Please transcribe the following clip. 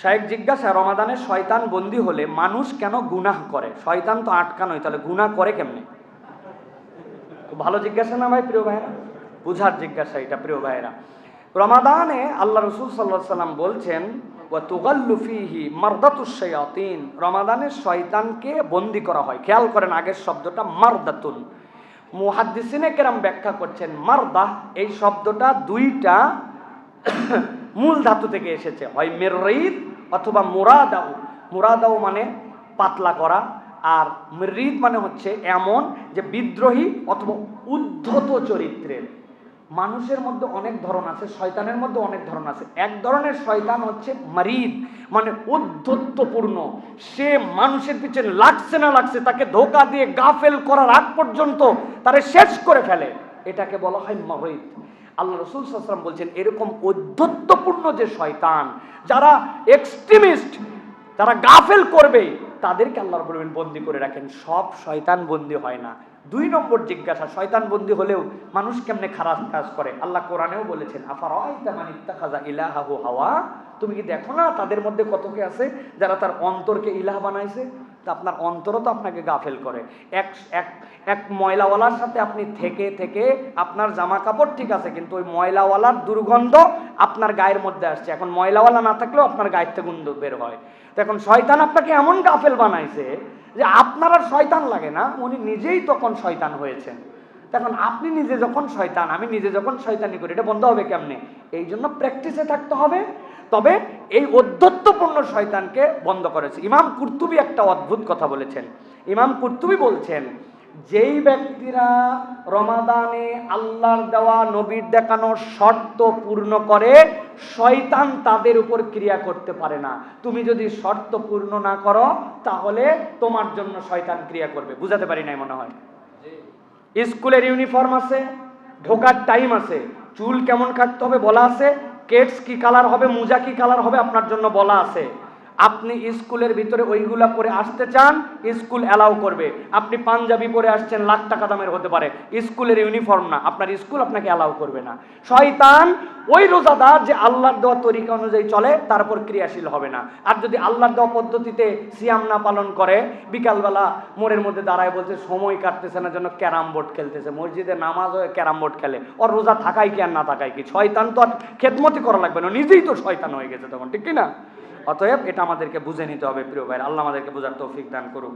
শাহেক জিজ্ঞাসা, রমাদানে শয়তান বন্দি হলে মানুষ কেন গুনাহ করে? শয়তান তো আটকানোই, তাহলে গুনাহ করে কেমনে? ভালো জিজ্ঞাসা না ভাই প্রিয় ভাইরা বুঝার জিজ্ঞাসা এটা প্রিয় ভাইরা রমাদানে আল্লাহ রসুল সাল্লাহ সাল্লাম বলছেন, ওয়া তুগাল্লু ফিহি রমাদানে শয়তানকে বন্দি করা হয়। খেয়াল করেন আগের শব্দটা, মারদাতুন। মুহাদ্দিসিনে কেরাম ব্যাখ্যা করছেন, মারদা এই শব্দটা দুইটা মূল ধাতু থেকে এসেছে। হয় মেরিদ অথবা মুরাদাউ মুরাদাউ মানে পাতলা করা, আর মৃদ মানে হচ্ছে এমন যে বিদ্রোহী অথবা উদ্ধত চরিত্রের। মানুষের মধ্যে অনেক ধরন আছে, শয়তানের মধ্যে অনেক ধরন আছে। এক ধরনের শয়তান হচ্ছে মারিদ মানে উদ্ধত্তপূর্ণ। সে মানুষের পিছনে লাগছে না লাগছে, তাকে ধোকা দিয়ে গাফেল করার আগ পর্যন্ত তারে শেষ করে ফেলে। এটাকে বলা হয় মারিদ আল্লাহ রসুল সাল্লাম বলছেন, এরকম ঔদ্ধত্যপূর্ণ যে শয়তান, যারা এক্সট্রিমিস্ট যারা গাফেল করবে, তাদেরকে আল্লাহ বলবেন বন্দি করে রাখেন। সব শয়তান বন্দি হয় না। দুই নম্বর জিজ্ঞাসা, শয়তান বন্দি হলেও মানুষ কেমনে খারাপ কাজ করে? আল্লাহ কোরআনেও বলেছেন আফার খাজা ইলাহাহু হাওয়া? তুমি কি দেখো না তাদের মধ্যে কত কে আছে যারা তার অন্তরকে ইলাহ বানাইছে? আপনার অন্তরও তো আপনাকে গাফেল করে। এক এক এক ময়লাওয়ালার সাথে আপনি থেকে থেকে আপনার জামা কাপড় ঠিক আছে, কিন্তু ওই ময়লাওয়ালার দুর্গন্ধ আপনার গায়ের মধ্যে আসছে। এখন ময়লাওয়ালা না থাকলেও আপনার গায়ের থেকে গন্ধ বের হয়। তো এখন শয়তান আপনাকে এমন গাফেল বানাইছে যে আপনার আর শয়তান লাগে না, উনি নিজেই তখন শয়তান হয়েছেন। তখন আপনি নিজে যখন শয়তান, আমি নিজে যখন শয়তানি করি, এটা বন্ধ হবে কেমনে? এই জন্য প্র্যাকটিসে থাকতে হবে। তবে এই অধ্যত্বপূর্ণ শয়তানকে বন্ধ করেছে। ইমাম কুর্তুবি একটা অদ্ভুত কথা বলেছেন। ইমাম কুর্তুবি বলছেন, যেই ব্যক্তিরা রমাদানে আল্লাহর দেওয়া নবীর দেখানো শর্ত পূর্ণ করে, শয়তান তাদের উপর ক্রিয়া করতে পারে না। তুমি যদি শর্ত পূর্ণ না করো, তাহলে তোমার জন্য শয়তান ক্রিয়া করবে। বুঝাতে পারি নাই মনে হয়। স্কুলের ইউনিফর্ম আছে, ঢোকার টাইম আছে, চুল কেমন কাটতে হবে বলা আছে কেটস কি কালার হবে মোজা কি কালার হবে আপনার জন্য বলা আছে। আপনি স্কুলের ভিতরে ওইগুলা পরে আসতে চান, স্কুল অ্যালাউ করবে। আপনি পাঞ্জাবি পরে আসছেন, লাখ টাকা দামের হতে পারে। স্কুলের ইউনিফর্ম না, আপনার স্কুল আপনাকে অ্যালাউ করবে না। শয়তান ওই রোজাদার যে আল্লাহর দেওয়া তরিকা অনুযায়ী চলে, তার উপর ক্রিয়াশীল হবে না। আর যদি আল্লাহর দেওয়া পদ্ধতিতে সিয়াম না পালন করে, বিকালবেলা মোড়ের মধ্যে দাঁড়ায় বলছে, সময় কাটতেছে না জন্য ক্যারাম বোর্ড খেলতেছে। মসজিদে নামাজ হয়ে ক্যারাম বোর্ড খেলে। ওর রোজা থাকাই কি আর না থাকাই কি? শয়তান তো আর খেদমতি করা লাগবে না, নিজেই তো শয়তান হয়ে গেছে তখন, ঠিক কি না অতএব এটা আমাদেরকে বুঝে নিতে হবে প্রিয় ভাই আল্লাহ আমাদেরকে বোঝার তৌফিক দান করুক।